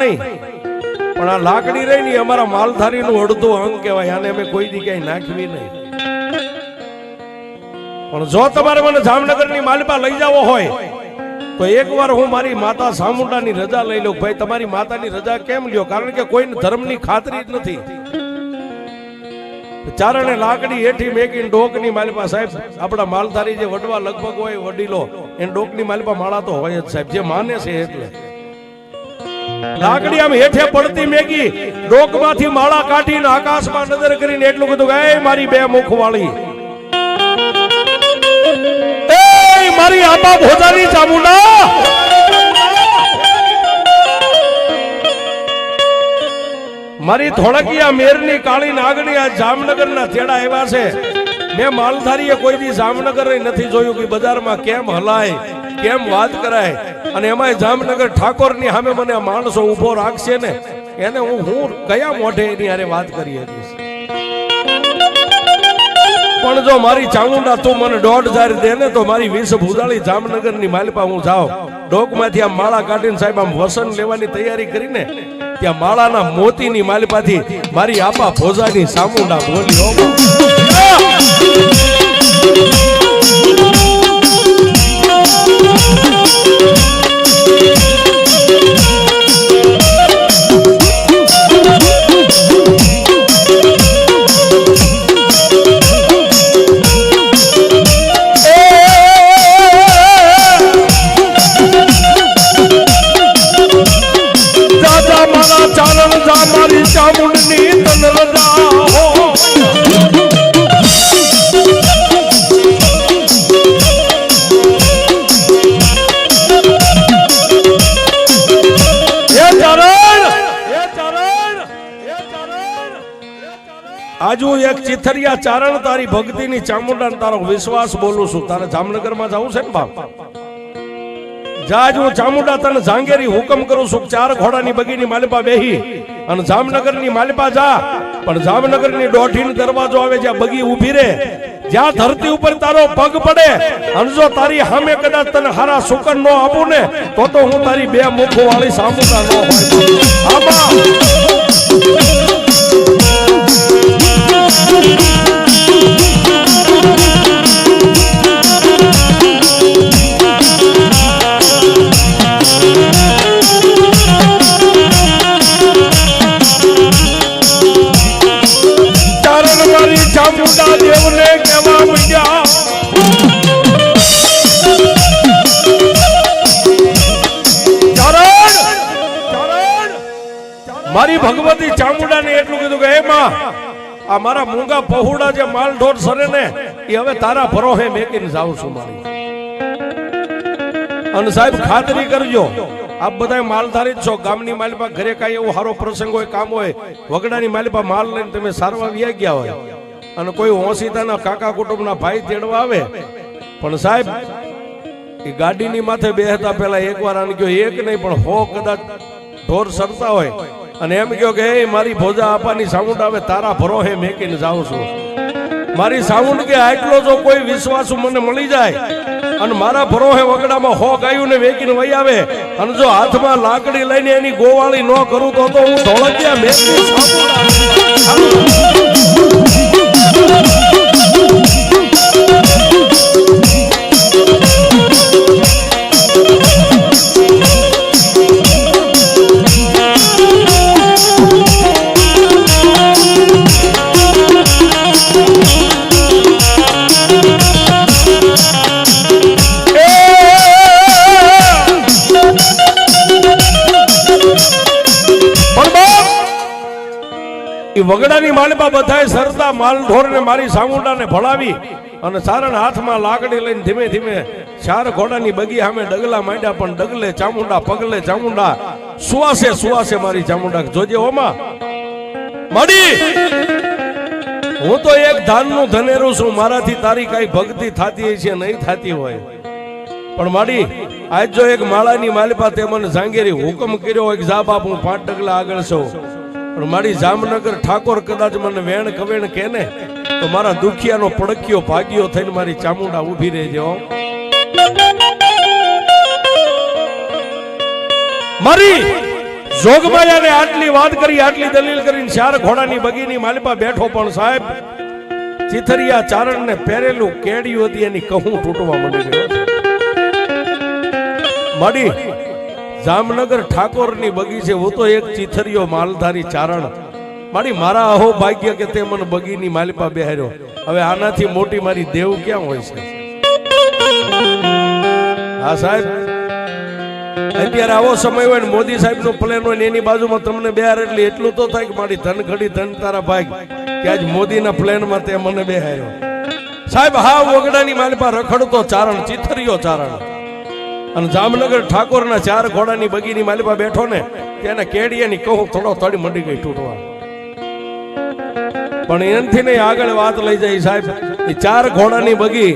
પણ આ લાકડી રહી ને અમારા માલધારીનું અડધું અંગ કહેવાય, આને અમે કોઈ દી નાખવી નહીં. પણ જો તમારે મને જામનગરની માલિપા લઈ જવો હોય, તો એકવાર હું મારી માતા સામુંડાની રજા લઈ લઉં. ભાઈ, તમારી માતાની રજા કેમ લ્યો? કારણ કે કોઈને ધર્મની ખાતરી જ નથી. ચારણે લાકડી હેઠી મેકીને ડોકની માલિપા, સાહેબ, આપણા માલધારી જે વડવા લગભગ હોય વડીલો, એને ડોકની માલિપા માળા તો હોય જ, સાહેબ. જે માને છે એટલે. લાકડી આમ હેઠે પડતી મેગી, ડોકમાંથી માળા કાઢીને આકાશમાં નજર કરીને એટલું કીધું કે "એ મારી બે મુખ વાળી એ મારી આબા ભોજાની ચામુંડા. મારી ધોળકિયા મેરની કાળી નાગણી આ જામનગરના તેડા એવા છે, મેં માલધારીએ કોઈ દી જામનગર નથી જોયું કે બજારમાં કેમ હલાય, કેમ વાત કરાય. અને એમાંય જામનગર ઠાકોરની સામે મને આ માણસો ઊભો રાખશે ને, એને હું હું કયા મોઢે એની હારે વાત કરી હતી પણ જો મારી ચામુંડા તું મને દોઢ હજાર દે ને, તો મારી વીસ ભૂદાળી જામનગરની માલપા હું જાઉં. ડોકમાંથી આમ માળા કાઢીને સાહેબ આમ વસન લેવાની તૈયારી કરીને, ત્યાં માળાના મોતીની માલપાથી મારી આપા ભોજાની ચામુંડા બોલી Thank દાદા આજુ એક ચિથરિયા ચારણ તારી ભક્તિની ચામુંડા તારો વિશ્વાસ બોલું છું. તારે જામનગરમાં જવું છે ને બાપ? જાજ હું ચામુંડા તને જાંગેરી હુકમ કરું છું ચાર ઘોડાની બગીની માલિપા બેહી અને જામનગરની માલિપા જા. પણ જામનગરની દોઢીનો દરવાજો આવે જ્યાં બગી ઊભી રહે. જ્યાં ધરતી ઉપર તારો પગ પડે અને જો તારી સામે કદાચ તને હારા સુકન નો આપું ને, તો તો હું તારી બે મુખો વાળી સામુંડા નો હોય. આમાં કીધું માં આ મૂંગા પહોળા જે માલ ઢોર સરે ને, એ હવે તારા ભરોહે મેકીને જાઉં છું મારી. અને સાહેબ, ખાતરી કરજો, આપ બધા માલધારી જ છો. ગામની માલિપા ઘરે કાંઈ એવો સારો પ્રસંગ હોય, કામ હોય, વગડાની માલિપા માલ લઈને તમે સારવા વ્યા ગયા હોય. અને કોઈ હોસીતાના કાકા કુટુંબના ભાઈ તેડવા આવે. પણ સાહેબ, એ ગાડીની માથે બેહતા પહેલા એકવાર આને કયો, એક નહીં, પણ હો કદાચ ઢોર સરતા હોય અને એમ કયો કે મારી ભોજા આપવાની સાઉન્ડ આવે, તારા ભરોહે મેકીને જાઉં છું. મારી સાઉન્ડ કે, આટલો જો કોઈ વિશ્વાસ મને મળી જાય અને મારા ભરોહે વગડામાં હો ગાયું ને વેકીને વહી આવે અને જો હાથમાં લાકડી લઈને એની ગોવાળી ન કરું તો હું ધોળકિયા મેકની વગડાની બધાએ સરતા માલ, ઢોરને મારી સામુંડાને ભળાવી અને સારણ હાથમાં લાકડી લઈને ધીમે ધીમે ચાર ઘોડાની બગી સામે ડગલા માંડ્યા, પણ ડગલે ચામુંડા, પગલે ચામુંડા, સુવાસે સુવાસે મારી ચામુંડા જોજે ઓમાં. મડી! હું તો એક ધાનનું ધનેરું છું, મારાથી તારી કઈ ભક્તિ થતી છે નહીં થતી હોય. પણ માડી, આજ જો એક માળાની માલિપા તે મને જાંગેરી હુકમ કર્યો હોય જા બાપ, હું પાંચ ડગલા આગળ છું. પણ મારી જામનગર ઠાકોર કદાચ મને વેણ કવેણ કે ને તો મારા દુખિયાનો પડક્યો ભાગ્યો થઈને મારી ચામુંડા ઊભી રહેજો મારી જોગમાયાને આટલી વાત કરી, આટલી દલીલ કરીને ચાર ઘોડાની બગીની માલિપા બેઠો પણ સાહેબ, ચિથરિયા ચારણને પહેરેલું કેડિયું હતી એની કહું તૂટવા માંડી ગયો માડી જામનગર ઠાકોરની બગી છે હું તો એક ચિથરિયો માલધારી ચારણ. મારી મારા અહો ભાગ્ય કે તે મને બગીની માલિપા બેહાર્યો. હવે આનાથી મોટી મારી દેવ ક્યાં હોય છે? હા, સાહેબ. અત્યારે આવો સમય હોય ને મોદી સાહેબ નો પ્લેન હોય ને એની બાજુમાં તમને બેહાર એટલે એટલું તો થાય કે મારી ધન ઘડી ધન તારા ભાગ. કે આજ મોદીના પ્લેનમાં તે મને બેહાર્યો. સાહેબ, હા, વગડાની માલિપા રખડતો ચારણ, ચિથરિયો ચારણ. અને જામનગર ઠાકોરના ચાર ઘોડાની બગીની માલિપા બેઠો ને તેને કેડિયાની કહું, થોડો થોડી મંડી ગઈ તૂટવા. પણ એનથી નહીં આગળ વાત લઈ જાય સાહેબ. એ ચાર ઘોડાની બગી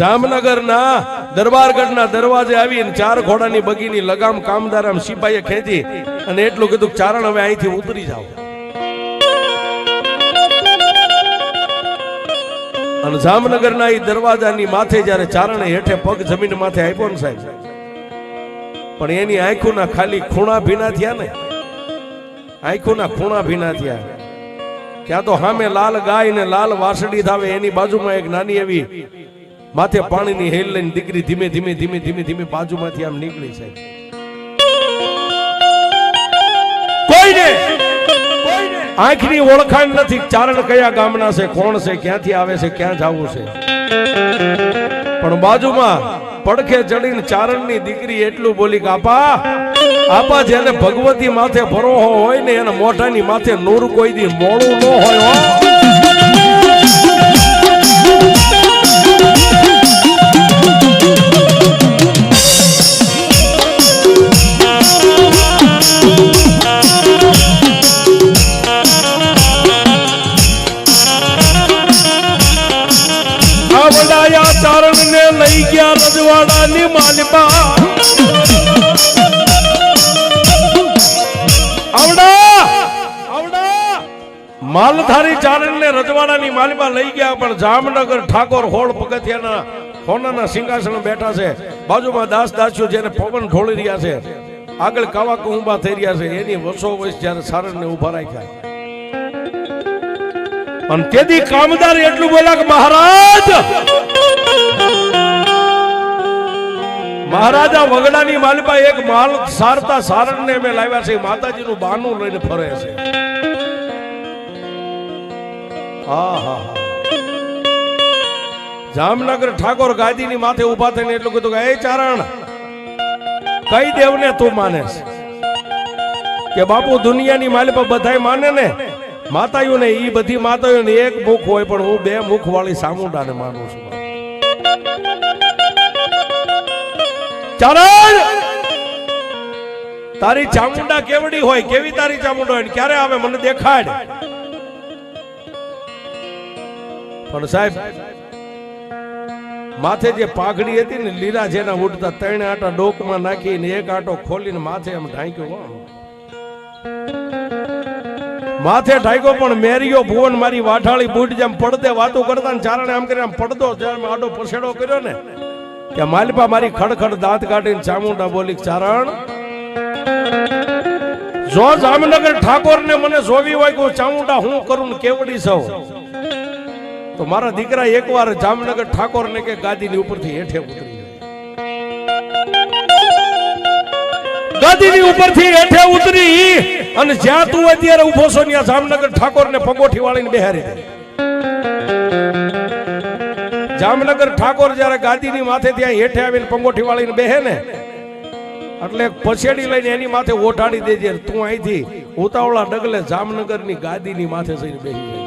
જામનગરના દરબારગઢના દરવાજે આવી અને ચાર ઘોડાની બગીની લગામ કામદાર આમ સિપાહીએ ખેંચી અને એટલું કીધું ચારણ હવે અહીંથી ઉતરી જાઓ. અને જામનગરના એ દરવાજાની માથે જ્યારે ચારણે હેઠે પગ જમીન માથે આપ્યો ને સાહેબ પણ એની આંખોના ખાલી ખૂણા ભીના થયા ને. આંખોના ખૂણા ભીના થયા. ત્યાં તો સામે લાલ ગાય ને લાલ વાસડી થાવે, એની બાજુમાં એક નાની એવી માથે પાણીની હેલ લઈને દીકરી ધીમે ધીમે ધીમે ધીમે ધીમે બાજુમાંથી આમ નીકળી સાહેબ કોઈને? આંખની ઓળખાણ નથી ચારણ કયા ગામના છે, કોણ છે, ક્યાંથી આવે છે, ક્યાં જવું છે. પણ બાજુમાં પડખે ચડીને ચારણની દીકરી એટલું બોલી કે, આપા જેને ભગવતી માથે ભરોહો હોય ને એને મોઢાની માથે નૂર કોઈ દી મોડું ન હોય ગયા રજવાડાની માલિપા. આવડા! માલધારી ચારણને રજવાડાની માલિપા લઈ ગયા, પણ જામનગર ઠાકોર હોળ પગથિયાના સોનાના સિંહાસન બેઠા છે. બાજુમાં દાસ દાસીઓ જેને પવન ઢોળી રહ્યા છે. આગળ કાવા કુંભા થઈ રહ્યા છે. એની વસો વસ જ્યારે સારણને ઊભા રાખ્યા. અને તેથી કામદાર એટલું બોલ્યા કે, મહારાજ! મહારાજા વગડાની માલિપા એક માલ સારતા સારણને અમે લાવ્યા છે. માતાજીનું બાનું લઈને ફરે છે. હા હા જામનગર ઠાકોર ગાદીની માથે ઊભા થઈને એટલું કીધું કે, એ ચારણ, કઈ દેવને તું માનેસ કે, બાપુ, દુનિયાની માલિપા બધાય માને ને. માતાયું ને એ બધી માતાઓને એક મુખ હોય, પણ હું બે મુખ વાળી સામુંડાને માનું છું. ચારણ! તારી ચામુંડા કેવડી હોય, કેવી તારી ચામુંડા હોય ક્યારે આવે, મને દેખાડ. પણ સાહેબ, માથે જે પાઘડી હતી ને, લીલા જેના ઉડતા ત્રણ આટા ડોકમાં નાખીને એક આટો ખોલીને માથે એમ ઢાંક્યો માથે ઢાંક્યો, પણ મેરિયો ભુવન મારી વાઠાળી બૂટ જેમ પડદે વાતો કરતા ને ચારણે આમ કરીને આમ પડદો આડો પછેડો કર્યો ને. કે માલિપા મારી ખડખડ દાંત કાઢીને ચામુંડા બોલી, ચારણ, જો જામનગર ઠાકોર ને મને જોવી હોય કે ચામુંડા હું કરું કેવડી સૌ? તો મારા દીકરા એકવાર જામનગર ઠાકોર ને કે ગાદીની ઉપરથી હેઠે ઉતરી ગાદીની ઉપરથી હેઠે ઉતરી અને જ્યાં તું અત્યારે ઊભો છો, ત્યાં જામનગર ઠાકોર ને પગોઠી વાળીને બેહારી જામનગર ઠાકોર જ્યારે ગાદીની માથે ત્યાં હેઠે આવીને પંગોઠી વાળીને બેહે ને, એટલે પછેડી લઈને એની માથે ઓઢાડી દેજે તું અહીંથી ઉતાવળા ડગલે જામનગરની ગાદીની માથે જઈને બેસી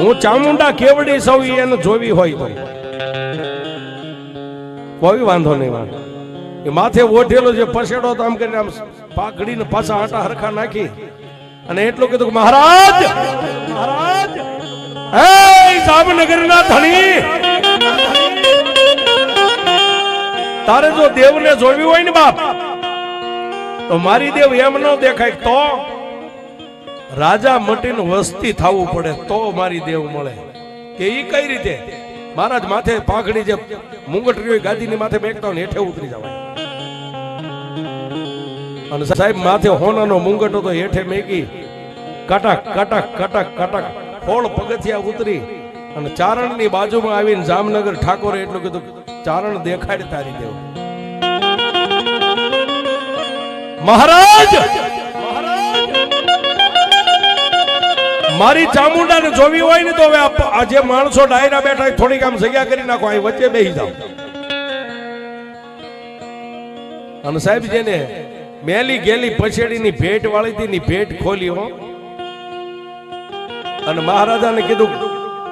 હું ચામુંડા કેવડી સૌ એને જોવી હોય તો. કોઈ વાંધો નહીં વાંધો. એ માથે ઓઢેલો જે પછેડો તો આમ કરીને આમ પાઘડીને પાછા આટા હરખા નાખી અને એટલું કીધું કે મહારાજ મહારાજ હે જામનગરના ધણી! તારે જો દેવને જોવી હોય ને બાપ, તો મારી દેવ એમ ન દેખાય તો રાજા મટીને વસ્તી થવું પડે તો મારી દેવ મળે. કે ઈ કઈ રીતે? મહારાજ માથે પાઘડી જે મુંગટરી હોય, ગાદીની માથે બેઠતા હોય ને હેઠે ઉતરી જવાય. અને સાહેબ માથે હોનાનો મુંગટ હતો, હેઠે મેકી કટક કટક કટક કટક. ફોળ પગથિયા ઉતરી અને ચારણની બાજુમાં આવીને જામનગર ઠાકોરે એટલું કીધું ચારણ દેખાડ તારી દેવ. મહારાજ! મારી ચામુંડાને જોવી હોય ને તો હવે આ જે માણસો ડાયરા બેઠા થોડીક આમ જગ્યા કરી નાખો, અહીં વચ્ચે બેસી જાઓ. અને સાહેબ જેને મેલી ગેલી પછેડીની ભેટ વાળી હતી ભેટ ખોલી હો. અને મહારાજાને કીધું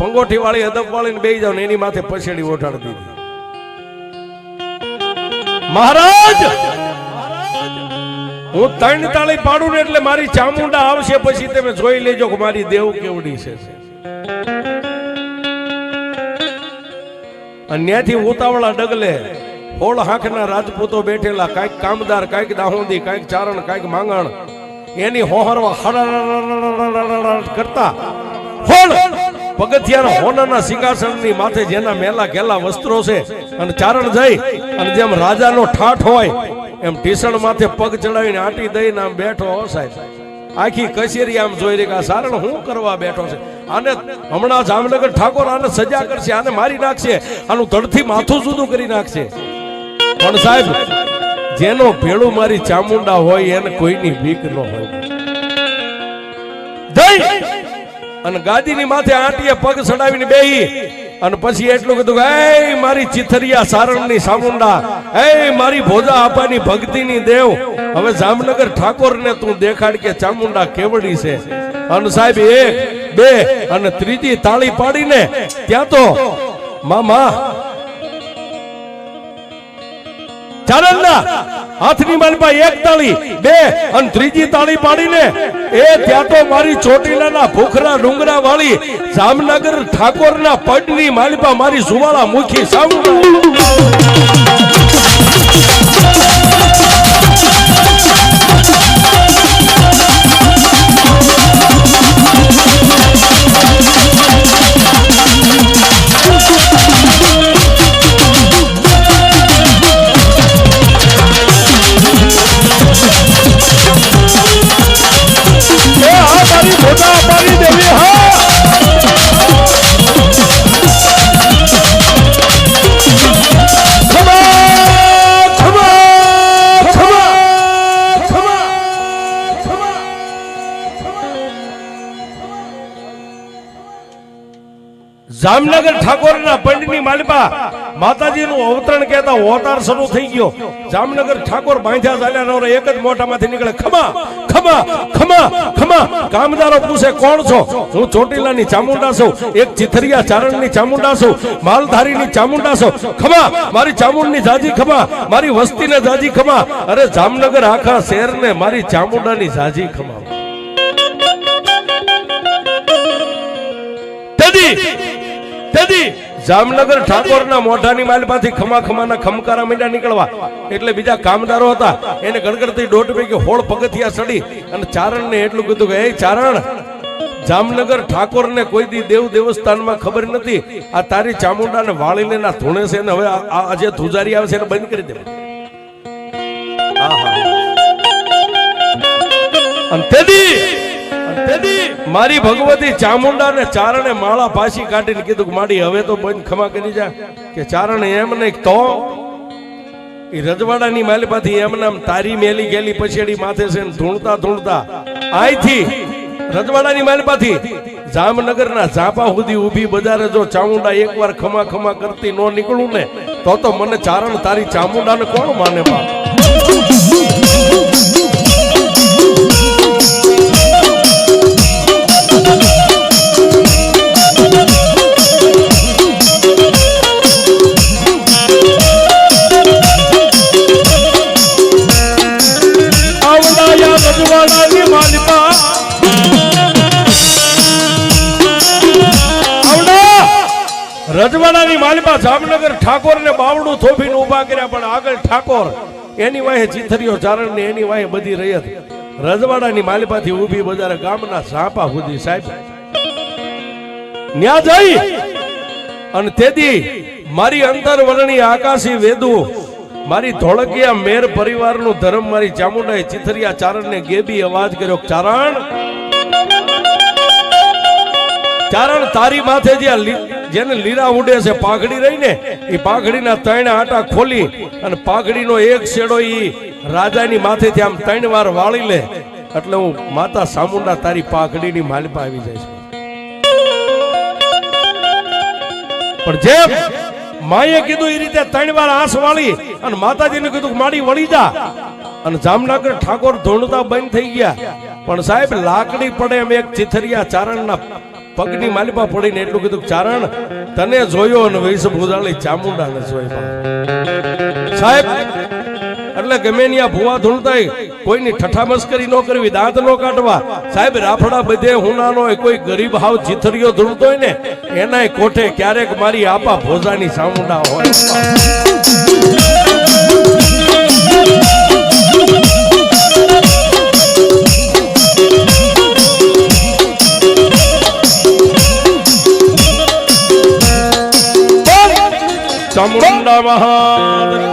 પંગોઠી વાળી અદબ વાળી ને બે જાવ ને એની માથે પછેડી ઓઢાડી દીધી. મહારાજ, હું ત્રણ તાળી પાડું ને એટલે મારી ચામુંડા આવશે, પછી તમે જોઈ લેજો કે મારી દેવ કેવડી છે. અને ત્યાંથી ઉતાવળા ડગલે, હોળ હાંખના રાજપૂતો બેઠેલા, કાંઈક કામદાર, કાંઈક દાહુંદી, કાંઈક ચારણ, કાંઈક માંગણ, એની હોહરવા કરતા પગથિયાના હોનાના સિંહાસનની માથે જેના મેલા ઘેલા વસ્ત્રો છે અને ચારણ જઈ અને જેમ રાજાનો ઠાઠ હોય, એમ ઢીસણ માથે પગ ચડાવીને આટી દઈને આમ બેઠો હો સાહેબ. આખી કચેરી આમ જોઈ રહી કે આ સારણ હું કરવા બેઠો છે? આને હમણાં જામનગર ઠાકોર આને સજા કરશે, આને મારી નાખશે, આનું તડથી માથું જુદું કરી નાખશે. પણ સાહેબ, જેનો ભેળું મારી ચામુંડા હોય એને કોઈની બીક ન હોય. જઈ અને ગાદીની માથે આંટીએ પગ ચડાવીને બેહી અને પછી એટલું કીધું એ મારી ચિથરિયા સારણની સામુંડા એ મારી ભોજા આપાની ભક્તિની દેવ, હવે જામનગર ઠાકોરને તું દેખાડ કે ચામુંડા કેવડી છે. અને સાહેબ, એક, બે, અને ત્રીજી તાળી પાડીને ત્યાં તો, મામા ચારણના હાથની માલમાં એક તાળી, બે, અને ત્રીજી તાળી પાડીને, એ ત્યાં તો મારી ચોટીલાના ભૂખરા ડુંગરા વાળી જામનગર ઠાકોરના પડની માલપા મારી સુવાળા મુખી સામું જામનગર ઠાકોરના પંડની માલિપા માતાજીનું અવતરણ કહેતા ઓતાર શરૂ થઈ ગયો. જામનગર ઠાકોર બાંધ્યા ચાલ્યા નવરે એક જ મોઢામાંથી નીકળે. ખમા ખમા ખમા ખમા. કામદારો પૂછે, કોણ છો? હું ચોટીલાની ચામુંડા છું. એક ચિથરિયા ચારણની ચામુંડા છું. માલધારીની ચામુંડા છું. ખમા, મારી ચામુંડની જાજી ખમા. મારી વસ્તીને જાજી ખમા. અરે, જામનગર આખા શહેરને મારી ચામુંડાની જાજી ખમા. તેદી જામનગર ઠાકોરના મોઢાની માલમાંથી ખમા ખમાના ખમકારા મીંડા નીકળવા. એટલે બીજા કામદારો હતા. એને ગણગડતી દોઢ પૈકી હોળ પગથિયા ચડી અને ચારણને એટલું કીધું કે એ ચારણ જામનગર ઠાકોરને કોઈ દી દેવ દેવસ્થાનમાં ખબર નથી. આ તારી ચામુંડાને વાળીને ના ધૂણે છે ને હવે આ- જે ધુજારી આવે છે એને બંધ કરી દે. અને તેદી મારી ભગવતી ચામુંડા ને ચારણે માળા પાછી કાઢીને કીધું કે માડી, હવે તો બંધ ખમા કરી જા. કે ચારણ એમ નહીં તો એ રજવાડાની માલિપાથી એમને તારી મેલી ગેલી પછેડી માથે છે ધૂણતા ધૂણતા અહીંથી રજવાડાની માલિપાથી જામનગરના ઝાપા સુધી ઊભી બજારે જો ચામુંડા એકવાર ખમા ખમા કરતી નો નીકળું ને, તો તો મને ચારણ તારી ચામુંડાને કોણ માને બાપ? એની વાહે ચીથરીઓ ચારણ ને એની વાહે બધી રયત. રજવાડાની માલિપાથી ઊભી બજારે ગામના સાપા સુધી સાહેબ. ન્યા જઈ. અને તેથી મારી અંતર વર્ણી આકાશી વેદુ, મારી ધોળકિયા મેર પરિવારનું ધર્મ, મારી ચામુંડાએ ચિથરિયા ચારણને ગેબી અવાજ કર્યો, ચારણ ચારણ તારી માથે જે આ લી- જેને લીરા ઉડે છે, પાઘડી રહી ને એ પાઘડીના ત્રણ આટા ખોલી અને પાઘડીનો એક છેડો ઈ રાજાની માથેથી આમ ત્રણ વાર વાળી લે. એટલે હું માતા સામુંડા તારી પાઘડીની માલિપા આવી જાય છે. પણ જેમ માએ કીધું એ રીતે ત્રણ વાર આંસ વાળી અને માતાજીને કીધું માડી વળી જા. અને જામનગર ઠાકોર ધોણતા બંધ થઈ ગયા. પણ સાહેબ, લાકડી પડે એમ એક ચિથરિયા ચારણના પગની માલિપા પડીને એટલું કીધું ચારણ, તને જોયો અને વૈશ ભૂદાળી ચામુંડાને જોઈ સાહેબ, એટલે ગમે ની આ ભુવા ધૂણતાય કોઈની ઠઠા મસ્કરી ન કરવી, દાંત ન કાઢવા. સાહેબ, રાફડા બધે હુનાનો કોઈ ગરીબ હાવ જીથરીઓ ધૂણતો હોય ને, એનાય કોઠે ક્યારેક મારી આપા ભોજાની ચામુંડા હોય. ચામુંડા મહા